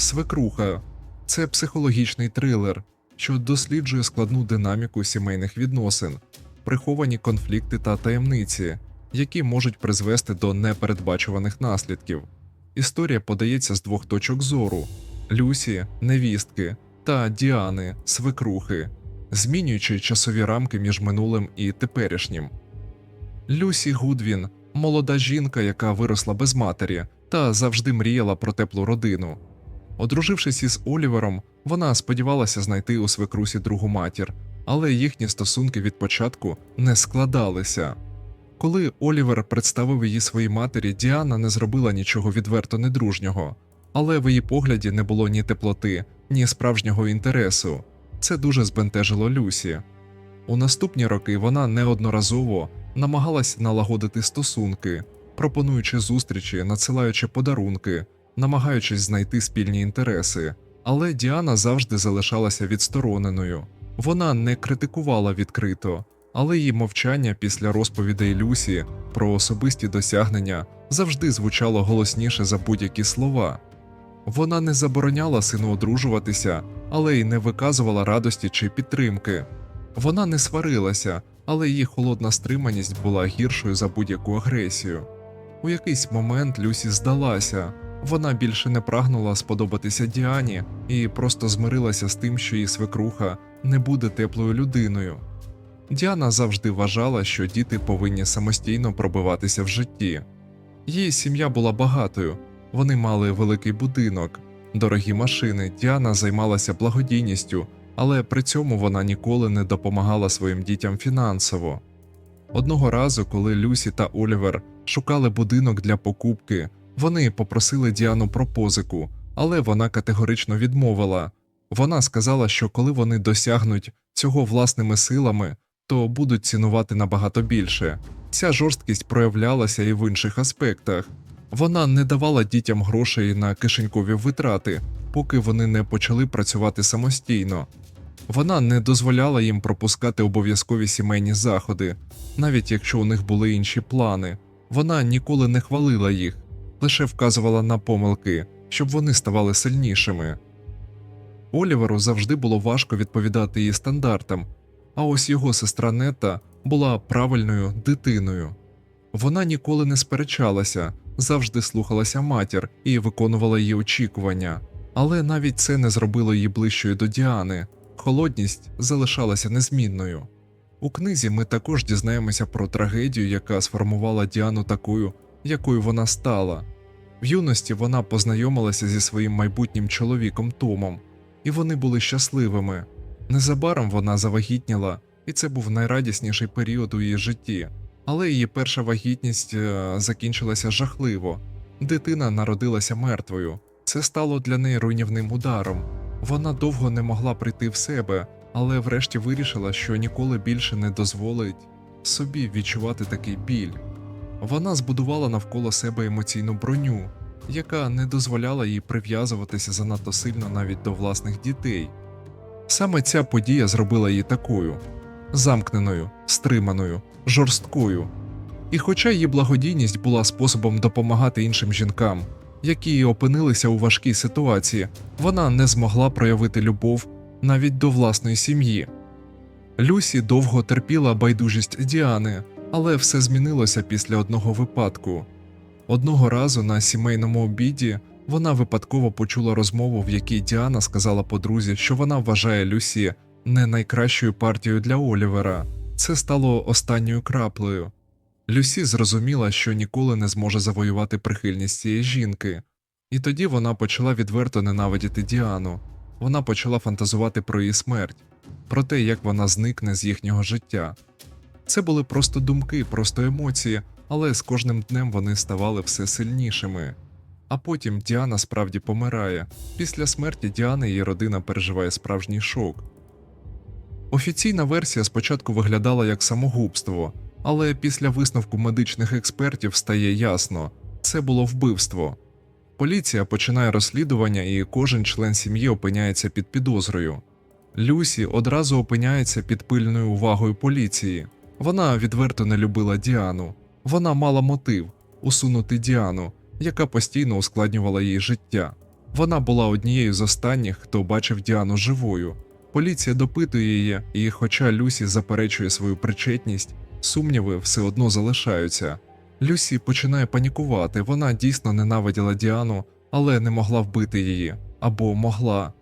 Свекруха це психологічний трилер, що досліджує складну динаміку сімейних відносин, приховані конфлікти та таємниці, які можуть призвести до непередбачуваних наслідків. Історія подається з двох точок зору: Люсі, невістки та Діани, свекрухи, змінюючи часові рамки між минулим і теперішнім. Люсі Гудвін молода жінка, яка виросла без матері та завжди мріяла про теплу родину. Одружившись із Олівером, вона сподівалася знайти у свекрусі другу матір, але їхні стосунки від початку не складалися. Коли Олівер представив її своїй матері, Діана не зробила нічого відверто недружнього, але в її погляді не було ні теплоти, ні справжнього інтересу. Це дуже збентежило Люсі. У наступні роки вона неодноразово намагалась налагодити стосунки, пропонуючи зустрічі, надсилаючи подарунки, намагаючись знайти спільні інтереси. Але Діана завжди залишалася відстороненою. Вона не критикувала відкрито, але її мовчання після розповідей Люсі про особисті досягнення завжди звучало голосніше за будь-які слова. Вона не забороняла сину одружуватися, але й не виказувала радості чи підтримки. Вона не сварилася, але її холодна стриманість була гіршою за будь-яку агресію. У якийсь момент Люсі здалася, вона більше не прагнула сподобатися Діані і просто змирилася з тим, що її свекруха не буде теплою людиною. Діана завжди вважала, що діти повинні самостійно пробиватися в житті. Її сім'я була багатою, вони мали великий будинок, дорогі машини. Діана займалася благодійністю, але при цьому вона ніколи не допомагала своїм дітям фінансово. Одного разу, коли Люсі та Олівер шукали будинок для покупки, вони попросили Діану про позику, але вона категорично відмовила. Вона сказала, що коли вони досягнуть цього власними силами, то будуть цінувати набагато більше. Ця жорсткість проявлялася і в інших аспектах. Вона не давала дітям грошей на кишенькові витрати, поки вони не почали працювати самостійно. Вона не дозволяла їм пропускати обов'язкові сімейні заходи, навіть якщо у них були інші плани. Вона ніколи не хвалила їх, лише вказувала на помилки, щоб вони ставали сильнішими. Оліверу завжди було важко відповідати її стандартам, а ось його сестра Нета була правильною дитиною. Вона ніколи не сперечалася, завжди слухалася матір і виконувала її очікування, але навіть це не зробило її ближчою до Діани. Холодність залишалася незмінною. У книзі ми також дізнаємося про трагедію, яка сформувала Діану такою, якою вона стала. В юності вона познайомилася зі своїм майбутнім чоловіком Томом, і вони були щасливими. Незабаром вона завагітніла, і це був найрадісніший період у її житті. Але її перша вагітність е, закінчилася жахливо. Дитина народилася мертвою. Це стало для неї руйнівним ударом. Вона довго не могла прийти в себе, але врешті вирішила, що ніколи більше не дозволить собі відчувати такий біль. Вона збудувала навколо себе емоційну броню, яка не дозволяла їй прив'язуватися занадто сильно навіть до власних дітей. Саме ця подія зробила її такою замкненою, стриманою, жорсткою. І хоча її благодійність була способом допомагати іншим жінкам, які опинилися у важкій ситуації, вона не змогла проявити любов навіть до власної сім'ї. Люсі довго терпіла байдужість Діани, але все змінилося після одного випадку. Одного разу на сімейному обіді вона випадково почула розмову, в якій Діана сказала подрузі, що вона вважає Люсі не найкращою партією для Олівера. Це стало останньою краплею. Люсі зрозуміла, що ніколи не зможе завоювати прихильність цієї жінки, і тоді вона почала відверто ненавидіти Діану. Вона почала фантазувати про її смерть, про те, як вона зникне з їхнього життя. Це були просто думки, просто емоції, але з кожним днем вони ставали все сильнішими. А потім Діана справді помирає. Після смерті Діани її родина переживає справжній шок. Офіційна версія спочатку виглядала як самогубство, але після висновку медичних експертів стає ясно це було вбивство. Поліція починає розслідування, і кожен член сім'ї опиняється під підозрою. Люсі одразу опиняється під пильною увагою поліції. Вона відверто не любила Діану. Вона мала мотив усунути Діану, яка постійно ускладнювала їй життя. Вона була однією з останніх, хто бачив Діану живою. Поліція допитує її, і, хоча Люсі заперечує свою причетність, сумніви все одно залишаються. Люсі починає панікувати. Вона дійсно ненавиділа Діану, але не могла вбити її або могла.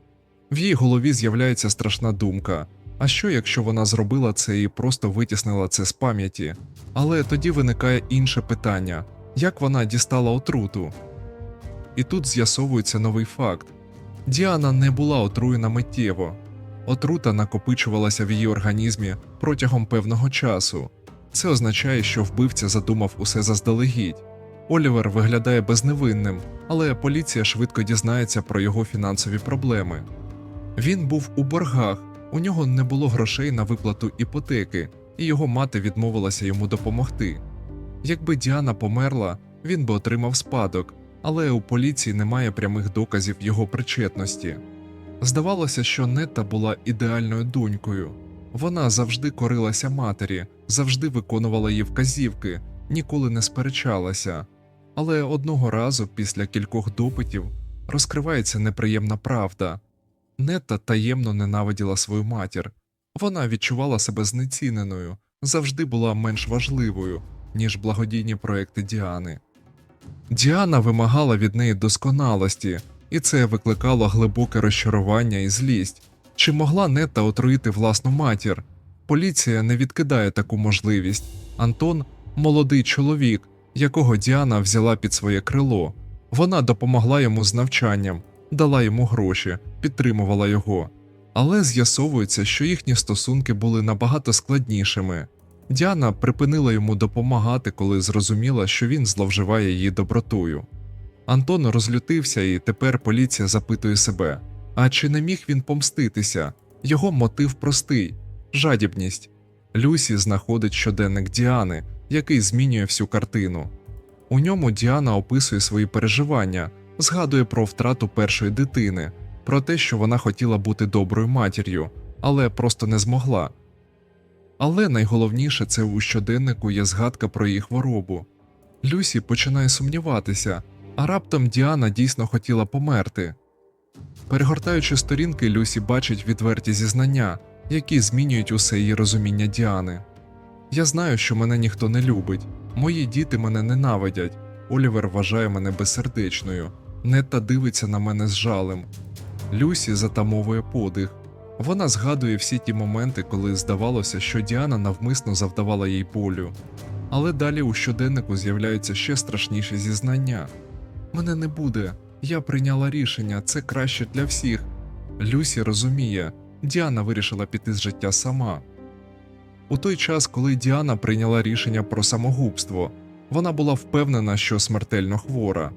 В її голові з'являється страшна думка. А що, якщо вона зробила це і просто витіснила це з пам'яті? Але тоді виникає інше питання: як вона дістала отруту? І тут з'ясовується новий факт: Діана не була отруєна миттєво. Отрута накопичувалася в її організмі протягом певного часу. Це означає, що вбивця задумав усе заздалегідь. Олівер виглядає безневинним, але поліція швидко дізнається про його фінансові проблеми. Він був у боргах, у нього не було грошей на виплату іпотеки, і його мати відмовилася йому допомогти. Якби Діана померла, він би отримав спадок, але у поліції немає прямих доказів його причетності. Здавалося, що Нетта була ідеальною донькою. Вона завжди корилася матері, завжди виконувала її вказівки, ніколи не сперечалася. Але одного разу, після кількох допитів, розкривається неприємна правда. Нетта таємно ненавиділа свою матір. Вона відчувала себе знеціненою, завжди була менш важливою, ніж благодійні проекти Діани. Діана вимагала від неї досконалості, і це викликало глибоке розчарування і злість. Чи могла Нетта отруїти власну матір? Поліція не відкидає таку можливість. Антон молодий чоловік, якого Діана взяла під своє крило. Вона допомогла йому з навчанням, дала йому гроші, підтримувала його. Але з'ясовується, що їхні стосунки були набагато складнішими. Діана припинила йому допомагати, коли зрозуміла, що він зловживає її добротою. Антон розлютився, і тепер поліція запитує себе: а чи не міг він помститися? Його мотив простий жадібність. Люсі знаходить щоденник Діани, який змінює всю картину. У ньому Діана описує свої переживання, згадує про втрату першої дитини, про те, що вона хотіла бути доброю матір'ю, але просто не змогла. Але найголовніше це у щоденнику є згадка про її хворобу. Люсі починає сумніватися, а раптом Діана дійсно хотіла померти. Перегортаючи сторінки, Люсі бачить відверті зізнання, які змінюють усе її розуміння Діани. Я знаю, що мене ніхто не любить, мої діти мене ненавидять. Олівер вважає мене безсердечною, Нетта дивиться на мене з жалем. Люсі затамовує подих. Вона згадує всі ті моменти, коли здавалося, що Діана навмисно завдавала їй болю. Але далі у щоденнику з'являються ще страшніші зізнання. Мене не буде, я прийняла рішення, це краще для всіх. Люсі розуміє, Діана вирішила піти з життя сама. У той час, коли Діана прийняла рішення про самогубство, вона була впевнена, що смертельно хвора.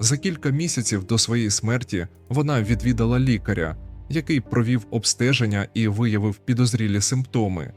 За кілька місяців до своєї смерті вона відвідала лікаря, який провів обстеження і виявив підозрілі симптоми.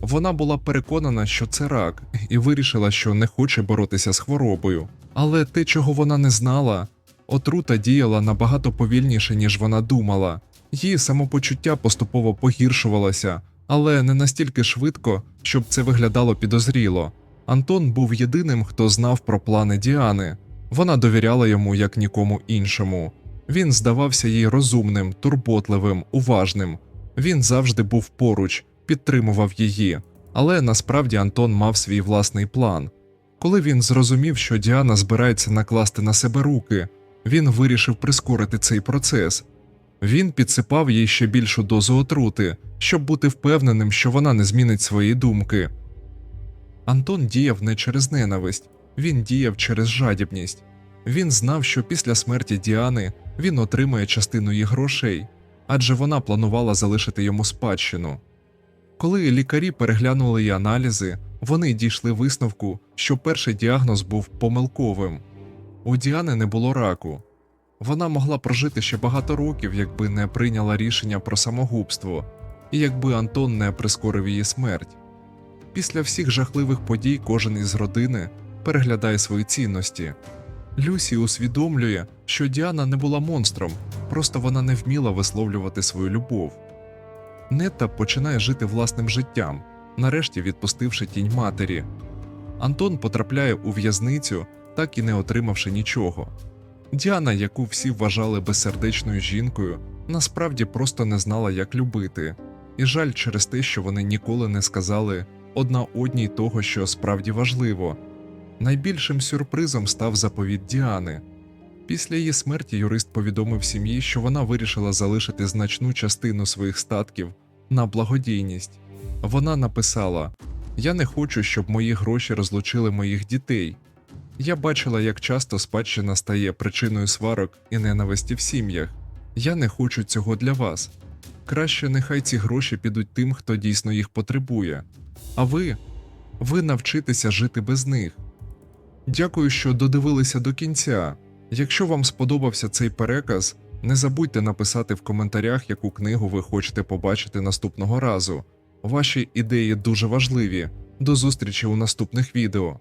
Вона була переконана, що це рак, і вирішила, що не хоче боротися з хворобою. Але те, чого вона не знала, отрута діяла набагато повільніше, ніж вона думала. Її самопочуття поступово погіршувалося, але не настільки швидко, щоб це виглядало підозріло. Антон був єдиним, хто знав про плани Діани. Вона довіряла йому як нікому іншому. Він здавався їй розумним, турботливим, уважним. Він завжди був поруч, підтримував її. Але насправді Антон мав свій власний план. Коли він зрозумів, що Діана збирається накласти на себе руки, він вирішив прискорити цей процес. Він підсипав їй ще більшу дозу отрути, щоб бути впевненим, що вона не змінить свої думки. Антон діяв не через ненависть, він діяв через жадібність. Він знав, що після смерті Діани він отримає частину її грошей, адже вона планувала залишити йому спадщину. Коли лікарі переглянули її аналізи, вони дійшли висновку, що перший діагноз був помилковим. У Діани не було раку. Вона могла прожити ще багато років, якби не прийняла рішення про самогубство, і якби Антон не прискорив її смерть. Після всіх жахливих подій кожен із родини переглядає свої цінності. Люсі усвідомлює, що Діана не була монстром, просто вона не вміла висловлювати свою любов. Нетта починає жити власним життям, нарешті відпустивши тінь матері. Антон потрапляє у в'язницю, так і не отримавши нічого. Діана, яку всі вважали безсердечною жінкою, насправді просто не знала, як любити, і жаль через те, що вони ніколи не сказали одна одній того, що справді важливо. Найбільшим сюрпризом став заповіт Діани. Після її смерті юрист повідомив сім'ї, що вона вирішила залишити значну частину своїх статків на благодійність. Вона написала: Я не хочу, щоб мої гроші розлучили моїх дітей. Я бачила, як часто спадщина стає причиною сварок і ненависті в сім'ях. Я не хочу цього для вас. Краще нехай ці гроші підуть тим, хто дійсно їх потребує. А ви, ви навчитеся жити без них. Дякую, що додивилися до кінця. Якщо вам сподобався цей переказ, не забудьте написати в коментарях, яку книгу ви хочете побачити наступного разу. Ваші ідеї дуже важливі. До зустрічі у наступних відео.